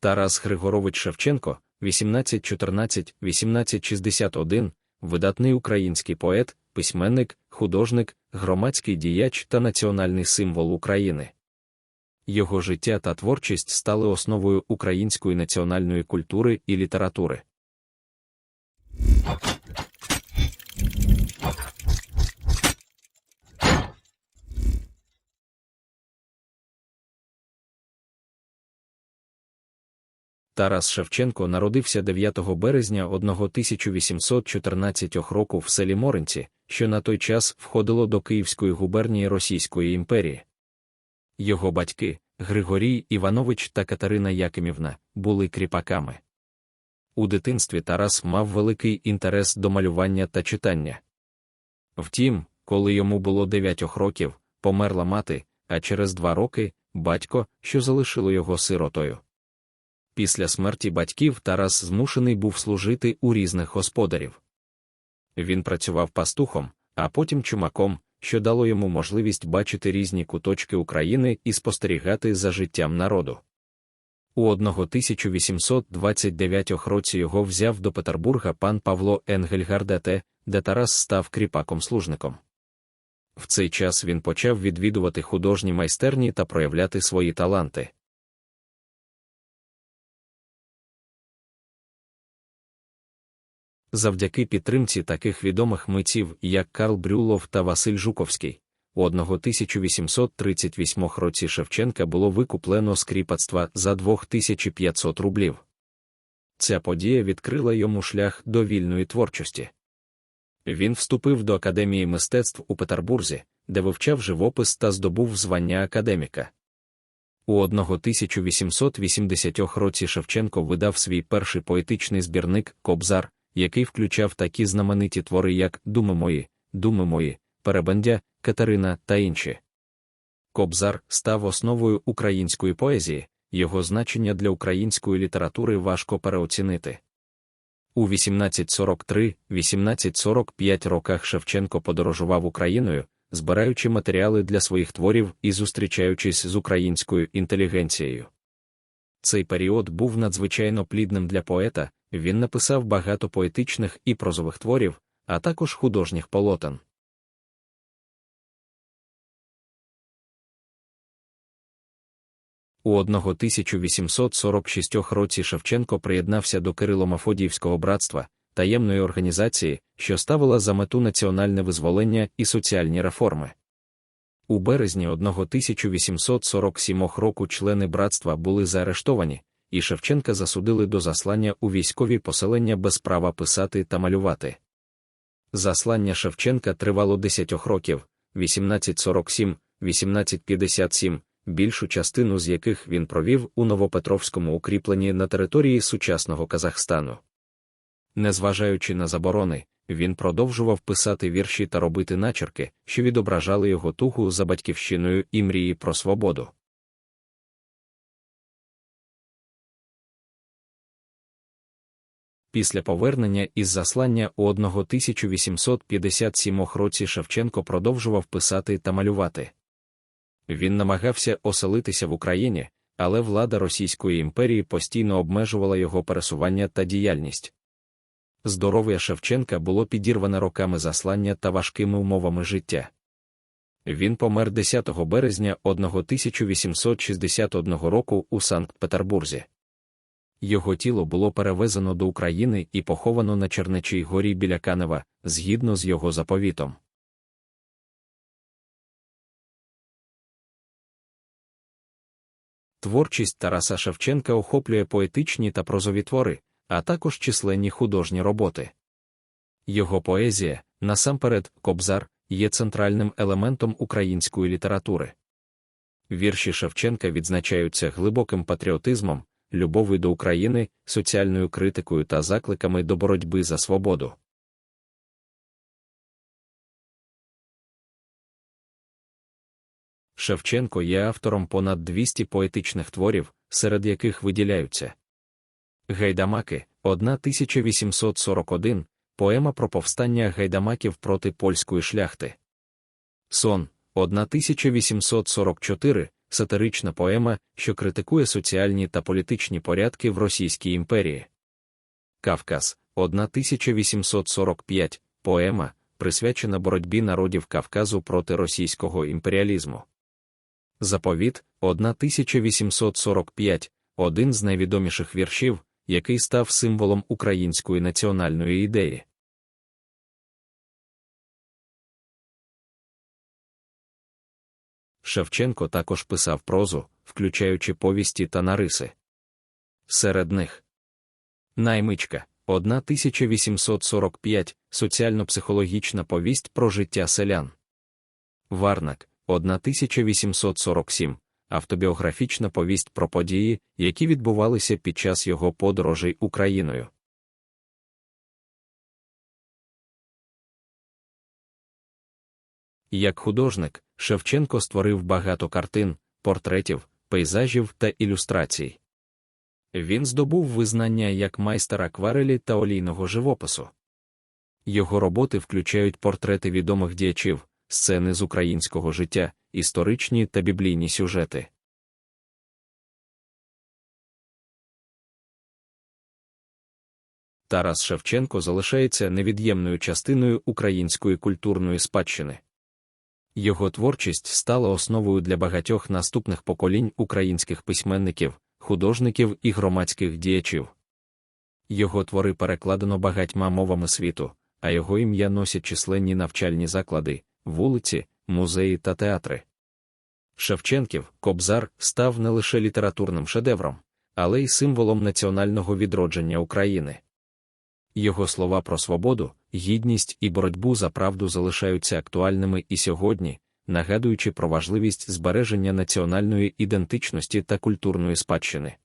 Тарас Григорович Шевченко, 1814-1861, видатний український поет, письменник, художник, громадський діяч та національний символ України. Його життя та творчість стали основою української національної культури і літератури. Тарас Шевченко народився 9 березня 1814 року в селі Моринці, що на той час входило до Київської губернії Російської імперії. Його батьки, Григорій Іванович та Катерина Якимівна, були кріпаками. У дитинстві Тарас мав великий інтерес до малювання та читання. Втім, коли йому було 9 років, померла мати, а через два роки батько, що залишило його сиротою. Після смерті батьків Тарас змушений був служити у різних господарів. Він працював пастухом, а потім чумаком, що дало йому можливість бачити різні куточки України і спостерігати за життям народу. У 1829 році його взяв до Петербурга пан Павло Енгельгардете, де Тарас став кріпаком-служником. В цей час він почав відвідувати художні майстерні та проявляти свої таланти. Завдяки підтримці таких відомих митців, як Карл Брюлов та Василь Жуковський, у 1838 році Шевченка було викуплено з кріпацтва за 2500 рублів. Ця подія відкрила йому шлях до вільної творчості. Він вступив до Академії мистецтв у Петербурзі, де вивчав живопис та здобув звання академіка. У 1880 році Шевченко видав свій перший поетичний збірник Кобзар, який включав такі знамениті твори, як Думи мої, Думи мої, Перебендя, Катерина та інші. Кобзар став основою української поезії, його значення для української літератури важко переоцінити. У 1843-1845 роках Шевченко подорожував Україною, збираючи матеріали для своїх творів і зустрічаючись з українською інтелігенцією. Цей період був надзвичайно плідним для поета, він написав багато поетичних і прозових творів, а також художніх полотен. У 1846 році Шевченко приєднався до Кирило-Мафодіївського братства, таємної організації, що ставила за мету національне визволення і соціальні реформи. У березні 1847 року члени братства були заарештовані, і Шевченка засудили до заслання у військові поселення без права писати та малювати. Заслання Шевченка тривало 10 років 1847-1857, більшу частину з яких він провів у Новопетровському укріпленні на території сучасного Казахстану. Незважаючи на заборони, він продовжував писати вірші та робити начерки, що відображали його тугу за батьківщиною і мрії про свободу. Після повернення із заслання у 1857 році Шевченко продовжував писати та малювати. Він намагався оселитися в Україні, але влада Російської імперії постійно обмежувала його пересування та діяльність. Здоров'я Шевченка було підірване роками заслання та важкими умовами життя. Він помер 10 березня 1861 року у Санкт-Петербурзі. Його тіло було перевезено до України і поховано на Чернечій горі біля Канева, згідно з його заповітом. Творчість Тараса Шевченка охоплює поетичні та прозові твори, а також численні художні роботи. Його поезія, насамперед, Кобзар, є центральним елементом української літератури. Вірші Шевченка відзначаються глибоким патріотизмом, любов'ю до України, соціальною критикою та закликами до боротьби за свободу. Шевченко є автором понад 200 поетичних творів, серед яких виділяються Гайдамаки 1841, поема про повстання гайдамаків проти польської шляхти. Сон 1844, сатирична поема, що критикує соціальні та політичні порядки в Російській імперії. Кавказ 1845 поема, присвячена боротьбі народів Кавказу проти російського імперіалізму. Заповіт 1845 один з найвідоміших віршів, який став символом української національної ідеї. Шевченко також писав прозу, включаючи повісті та нариси. Серед них Наймичка 1845 соціально-психологічна повість про життя селян. Варнак 1847 автобіографічна повість про події, які відбувалися під час його подорожей Україною. Як художник, Шевченко створив багато картин, портретів, пейзажів та ілюстрацій. Він здобув визнання як майстер акварелі та олійного живопису. Його роботи включають портрети відомих діячів, сцени з українського життя, історичні та біблійні сюжети. Тарас Шевченко залишається невід'ємною частиною української культурної спадщини. Його творчість стала основою для багатьох наступних поколінь українських письменників, художників і громадських діячів. Його твори перекладено багатьма мовами світу, а його ім'я носять численні навчальні заклади, вулиці, музеї та театри. Шевченків Кобзар став не лише літературним шедевром, але й символом національного відродження України. Його слова про свободу, гідність і боротьбу за правду залишаються актуальними і сьогодні, нагадуючи про важливість збереження національної ідентичності та культурної спадщини.